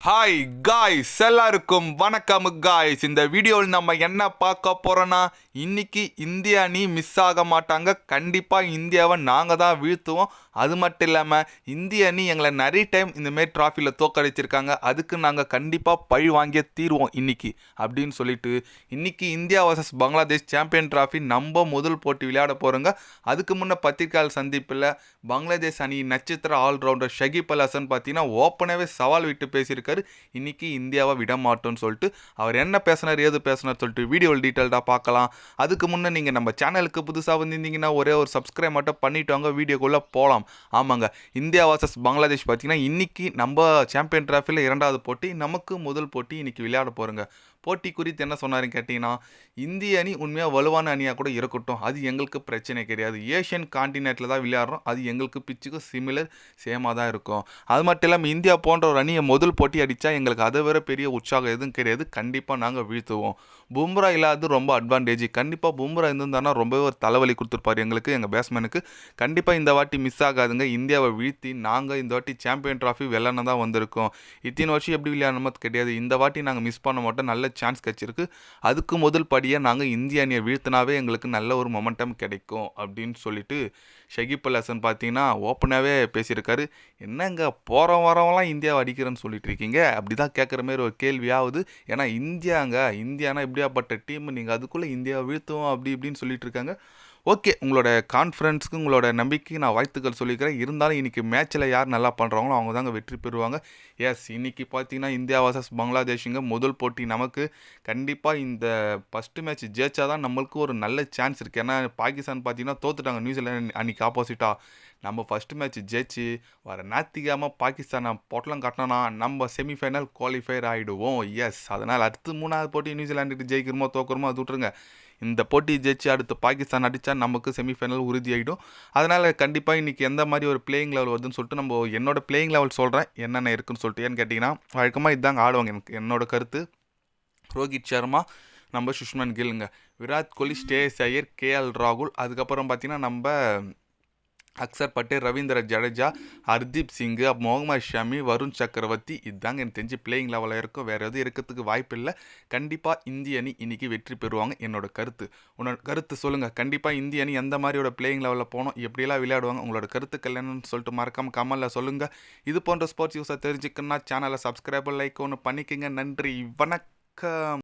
Hi guys எல்லாருக்கும் வணக்கம் guys இந்த வீடியோவில் நம்ம என்ன பார்க்க போகிறோன்னா இன்னைக்கு இந்திய அணி மிஸ் ஆக மாட்டாங்க. கண்டிப்பாக இந்தியாவை நாங்கள் தான் வீழ்த்துவோம். அது மட்டும் இல்லாமல் இந்திய அணி எங்களை நிறைய டைம் இந்தமாரி ட்ராஃபியில் தோக்கடிச்சிருக்காங்க அதுக்கு நாங்கள் கண்டிப்பாக பழி வாங்கியே தீருவோம் இன்னைக்கு அப்படின்னு சொல்லிட்டு இன்னைக்கு India versus Bangladesh champion trophy நம்ம முதல் போட்டி விளையாட போகிறோங்க அதுக்கு முன்னே பத்திரிகையாளர் சந்திப்பில் பங்களாதேஷ் அணி நட்சத்திர ஆல்ரவுண்டர் ஷகிப் அல் ஹசன் பார்த்தீங்கன்னா ஓப்பனாகவே சவால் விட்டு சொல்லியிருக்காரு இன்னைக்கு இந்தியாவை விட மாட்டோம்னு சொல்லிட்டு அவர் என்ன பேசினார் ஏது பேசினார் சொல்லிட்டு வீடியோவில் டீட்டெயில்டாக பார்க்கலாம். அதுக்கு முன்னே நீங்கள் நம்ம சேனலுக்கு புதுசாக வந்திருந்தீங்கன்னா ஒரே ஒரு சப்ஸ்கிரைப் மட்டும் பண்ணிட்டு வாங்க வீடியோக்குள்ளே போகலாம் ஆமாங்க இந்தியா வாசஸ் பங்களாதேஷ் பார்த்தீங்கன்னா இன்றைக்கி நம்ம சாம்பியன் டிராஃபியில் இரண்டாவது போட்டி நமக்கு முதல் போட்டி இன்றைக்கி விளையாட போகிறோங்க போட்டி குறித்து என்ன சொன்னாருன்னு கேட்டிங்கன்னா இந்திய அணி உண்மையாக வலுவான அணியாக கூட இருக்கட்டும். அது எங்களுக்கு பிரச்சனை கிடையாது. ஏஷியன் காண்டினென்ட்டில் தான் விளையாடுறோம். அது எங்களுக்கு பிச்சுக்கும் சிமிலர் சேமாக தான் இருக்கும். அது மட்டும் இல்லாமல் இந்தியா போன்ற ஒரு அணியை முதல் போட்டி அடித்தா எங்களுக்கு அதை விட பெரிய உற்சாகம் எதுவும் கிடையாது. கண்டிப்பாக நாங்கள் வீழ்த்துவோம். பும்ரா இல்லாதது ரொம்ப அட்வான்டேஜ் கண்டிப்பாக பும்ரா இருந்திருந்தானா ரொம்பவே ஒரு தலைவலி கொடுத்துருப்பாரு எங்களுக்கு எங்கள் பேட்ஸ்மேனுக்கு கண்டிப்பாக இந்த வாட்டி மிஸ் ஆகாதுங்க. இந்தியாவை வீழ்த்தி நாங்கள் இந்த வாட்டி சாம்பியன் ட்ராஃபி வெள்ளன தான் வந்திருக்கோம். இத்தனை வருஷம் எப்படி விளையாடணுமோ கிடையாது இந்த வாட்டி நாங்கள் மிஸ் பண்ண மாட்டோம். நல்ல சான்ஸ் கிடச்சிருக்கு. அதுக்கு முதல் படியாக நாங்கள் இந்திய அணியை வீழ்த்தினாவே எங்களுக்கு நல்ல ஒரு மொமெண்டம் கிடைக்கும் அப்படின்னு சொல்லிட்டு ஷகிப் அல் ஹசன் பார்த்தீங்கன்னா ஓப்பனாகவே பேசியிருக்காரு. என்னங்க போகிற வரவெல்லாம் இந்தியாவை அடிக்கிறேன்னு சொல்லிட்டு இருக்கீங்க. அப்படி தான் கேட்குற மாதிரி ஒரு கேள்வியாவது. ஏன்னா இந்தியாங்க. இந்தியானா இப்படியாப்பட்ட டீம் நீங்கள் அதுக்குள்ளே இந்தியாவை வீழ்த்துவோம். அப்படி இப்படின்னு சொல்லிட்டு இருக்காங்க. ஓகே உங்களோட கான்ஃபிடன்ஸுக்கு உங்களோட நம்பிக்கைக்கு நான் வாழ்த்துக்கள் சொல்லிக்கிறேன். இருந்தாலும் இன்றைக்கி மேட்ச்சில் யார் நல்லா பண்ணுறாங்களோ அவங்க தாங்க வெற்றி பெறுவாங்க. எஸ் இன்றைக்கி பார்த்தீங்கன்னா இந்தியா வர்சஸ் பங்களாதேஷுங்க. முதல் போட்டி நமக்கு கண்டிப்பாக இந்த ஃபஸ்ட்டு மேட்ச் ஜெயிச்சா தான் நம்மளுக்கு ஒரு நல்ல சான்ஸ் இருக்குது ஏன்னா பாகிஸ்தான் பார்த்தீங்கன்னா தோத்துட்டாங்க. நியூசிலாந்து அன்றைக்கி ஆப்போசிட்டாக நம்ம ஃபஸ்ட்டு மேட்ச் ஜெயிச்சு வர ஞாத்திக்காமல் பாகிஸ்தானை பொட்டலம் கட்டினோன்னா நம்ம செமிஃபைனல் குவாலிஃபயர் ஆகிடுவோம் எஸ் அதனால் அடுத்து மூணாவது போட்டி நியூசிலாண்டுக்கு ஜெயிக்கிறோமோ தோக்குறோமோ அது விட்டுருங்க. இந்த போட்டி ஜெயிச்சு அடுத்து பாகிஸ்தான் அடித்தா நமக்கு செமிஃபைனல் உறுதியாகிடும் அதனால் கண்டிப்பாக இன்றைக்கி எந்த மாதிரி ஒரு பிளேயிங் லெவல் வருதுன்னு சொல்லிட்டு நம்ம என்னோட பிளேயிங் லெவல் சொல்கிறேன் என்னென்ன இருக்குன்னு சொல்லிட்டு. ஏன்னு கேட்டிங்கன்னா வழக்கமாக இதுதாங்க ஆடுவாங்க எனக்கு. என்னோட கருத்து ரோஹித் சர்மா நம்ம சுஷ்மன் கில்லுங்க. விராட் கோலி ஸ்டேஸ் ஐயர் கேஎல் ராகுல். அதுக்கப்புறம் பார்த்திங்கன்னா நம்ம அக்சர் பட்டேல் ரவீந்திர ஜடேஜா ஹர்தீப் சிங்கு முகமது ஷமி வருண் சக்கரவர்த்தி. இதுதாங்க எனக்கு தெரிஞ்சு பிளேயிங் லெவலில் இருக்கும் வேறு எதுவும் இருக்கிறதுக்கு வாய்ப்பு இல்லை. கண்டிப்பாக இந்திய அணி இன்னைக்கு வெற்றி பெறுவாங்க என்னோட கருத்து. உன்னோட கருத்து சொல்லுங்கள் கண்டிப்பாக இந்திய அணி எந்த மாதிரியோட பிளேயிங் லெவலில் போகணும் எப்படிலாம் விளையாடுவாங்க உங்களோட கருத்துக்கள் என்னன்னு சொல்லிட்டு மறக்காமல் கமலில் சொல்லுங்கள் இது போன்ற ஸ்போர்ட்ஸ் யூஸை தெரிஞ்சுக்கணுன்னா சேனலை சப்ஸ்கிரைபர் லைக் ஒன்று பண்ணிக்கங்க. நன்றி வணக்கம்.